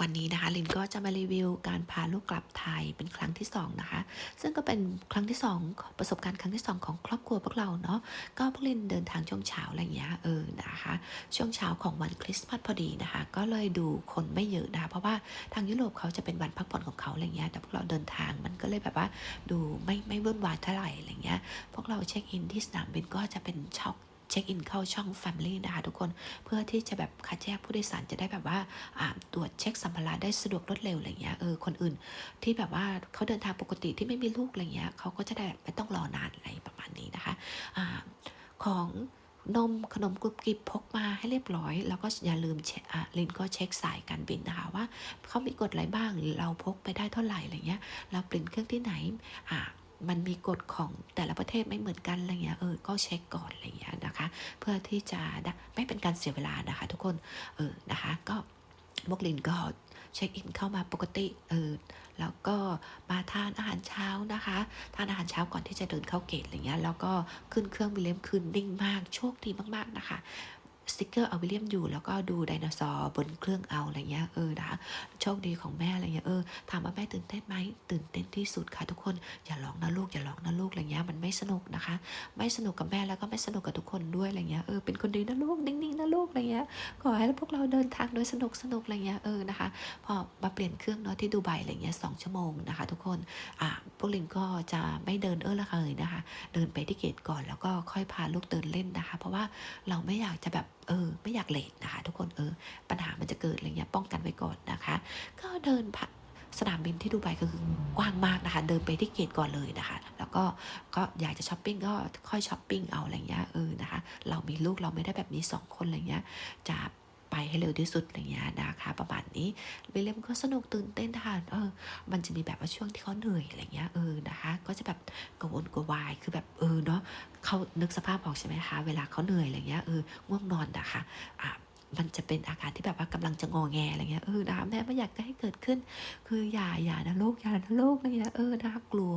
วันนี้นะคะลินก็จะมารีวิวการพาลูกกลับไทยเป็นครั้งที่สองนะคะซึ่งก็เป็นครั้งที่สองประสบการณ์ครั้งที่สองของครอบครัวพวกเราเนาะก็พวกลินเดินทางช่วงเช้าอะไรอย่างเงี้ยเออนะคะช่วงเช้าของวันคริสต์มาสพอดีนะคะก็เลยดูคนไม่เยอะนะคะเพราะว่าทางยุโรปเขาจะเป็นวันพักผ่อนของเขาอะไรเงี้ยแต่พวกเราเดินทางมันก็เลยแบบว่าดูไม่ไม่วุ่นวายเท่าไหร่อะไรเงี้ยพวกเราเช็คอินที่สนามบินก็จะเป็นช็อก ช็คอินเข้าช่อง Family นะคะทุกคนเพื่อที่จะแบบคัดแยกผู้โดยสารจะได้แบบว่าตรวจเช็คสัมภาระได้สะดวกรวดเร็วอะไรเงี้ยเออคนอื่น ที่แบบว่าเขาเดินทางปกติที่ไม่มีลูกอะไรเงี้ยเขาก็จะได้ไม่ต้องรอนานอะไรประมาณนี้นะคะอ่าของนมขนมกรุบกริบพกมาให้เรียบร้อย แล้วก็อย่าลืมเช็คลินก็เช็คสายการบินนะคะว่าเขามีกฎอะไรบ้างเราพกไปได้เท่าไหร่อะไรเงี้ยเราปลี่นเครื่องที่ไหนอ่า มันมีกฎของแต่ละประเทศไม่เหมือนกันอะไรเงี้ยเออก็เช็คก่อนอะไรเงี้ยนะคะ เพื่อที่จะได้ไม่เป็นการเสียเวลานะคะ ทุกคนเออนะคะ ก็บกลินก็เช็คอินเข้ามาปกติเออแล้วก็มาทานอาหารเช้านะคะ ทานอาหารเช้าก่อนที่จะเดินเข้าเกตอะไรเงี้ยแล้วก็ขึ้นเครื่องวิลเลมคืนนิ่งมากโชคดีมากๆนะคะ สติกเกอร์เอาวิลเลียมอยู่แล้วก็ดูไดโนเสาร์บนเครื่องเอาอะไรเงี้ยเออนะคะโชคดีของแม่อะไรเงี้ยเออถามว่าแม่ตื่นเต้นไหมตื่นเต้นที่สุดค่ะทุกคนอย่าร้องนะลูกอย่าร้องนะลูกอะไรเงี้ยมันไม่สนุกนะคะ ไม่สนุกกับแม่แล้วก็ไม่สนุกกับทุกคนด้วยอะไรเงี้ยเออเป็นคนดีนะลูกนิ่งๆนะลูกอะไรเงี้ยขอให้พวกเราเดินทางโดยสนุกสนุกอะไรเงี้ยเออนะคะพอมาเปลี่ยนเครื่องเนาะที่ดูไบอะไรเงี้ยสองชั่วโมงนะคะทุกคนอ่าพวกลินก็จะไม่เดินเออละเลยนะคะ เดินไปที่เกตก่อนแล้วก็ค่อยพาลูกเดินเล่นนะคะ เพราะว่าเราไม่อยากจะแบบเออไม่อยากเลทนะคะ ทุกคนเออปัญหามันจะเกิดอะไรเงี้ยป้องกันไว้ก่อนนะคะ ก็เดินผ่านสนามบินที่ดูไบก็คือกว้างมากนะคะ เดินไปที่เกตก่อนเลยนะคะ แล้วก็ก็อยากจะช้อปปิ้งก็ค่อยช้อปปิ้งเอาอะไรเงี้ยเออนะคะ เรามีลูกเราไม่ได้แบบนี้สองคนอะไรเงี้ยจะ ไปให้เร็วที่สุดอะไรเงี้ยนะคะประมาณนี้วิลเลียมก็สนุกตื่นเต้นนะคะเออมันจะมีแบบว่าช่วงที่เขาเหนื่อยอะไรเงี้ยเออนะคะก็จะแบบกระวนกระวายคือแบบเออเนาะเขานึกสภาพออกใช่ไหมคะเวลาเขาเหนื่อยอะไรเงี้ยเออง่วงนอนนะคะอะมันจะเป็นอาการที่แบบว่ากำลังจะงอแงอะไรเงี้ยเออนะคะแม่ไม่อยากให้เกิดขึ้น คืออย่าอย่านะลูกอย่านะลูกอะไรเงี้ยเออนะคะกลัว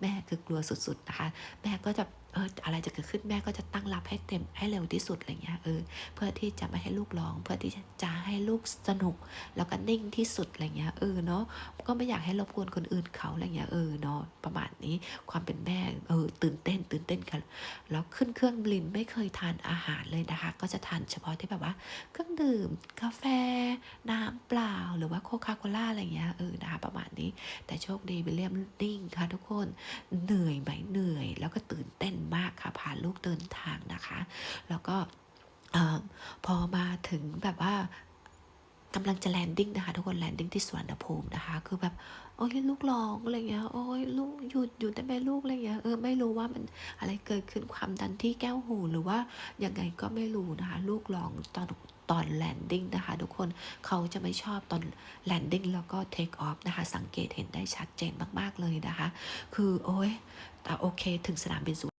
แม่คือกลัวสุดๆนะคะแม่ก็จะ อออะไรจะเกิดขึ้นแม่ก็จะตั้งรับให้เต็มให้เร็วที่สุดอะไรเงี้ยเออเพื่อที่จะไม่ให้ลูกร้อง เพื่อที่จะให้ลูกสนุก แล้วก็นิ่งที่สุดอะไรเงี้ยเออเนาะก็ไม่อยากให้รบกวนคนอื่นเขาอะไรเงี้ยเออเนาะประมาณนี้ความเป็นแม่เออตื่นเต้น ตื่นเต้นกันแล้วขึ้นเครื่องบินไม่เคยทานอาหารเลยนะคะ ก็จะทานเฉพาะที่แบบว่า เครื่องดื่ม กาแฟ น้ำเปล่า หรือว่าโคคาโคล่าอะไรเงี้ยเออนะคะประมาณนี้ แต่โชคดีวิลเลียมนิ่งค่ะทุกคนเหนื่อยไหมเหนื่อยแล้วก็ตื่น พาลูกเดินทางนะคะ แล้วก็พอมาถึงแบบว่ากำลังจะแลนดิ้งนะคะทุกคนแลนดิ้งที่สวนภูมินะคะ คือแบบโอ้ยลูกร้องอะไรเงี้ยโอ้ยลูกหยุดหยุดได้ไหมลูกอะไรเงี้ยเออไม่รู้ว่ามันอะไรเกิดขึ้นความดันที่แก้วหูหรือว่ายังไงก็ไม่รู้นะคะ ลูกร้องตอนตอนแลนดิ้งนะคะ ทุกคนเขาจะไม่ชอบตอนแลนดิ้งแล้วก็เทคออฟนะคะ สังเกตเห็นได้ชัดเจนมาก ๆ เลยนะคะ คือโอ้ยแต่โอเคถึงสนามบินสุ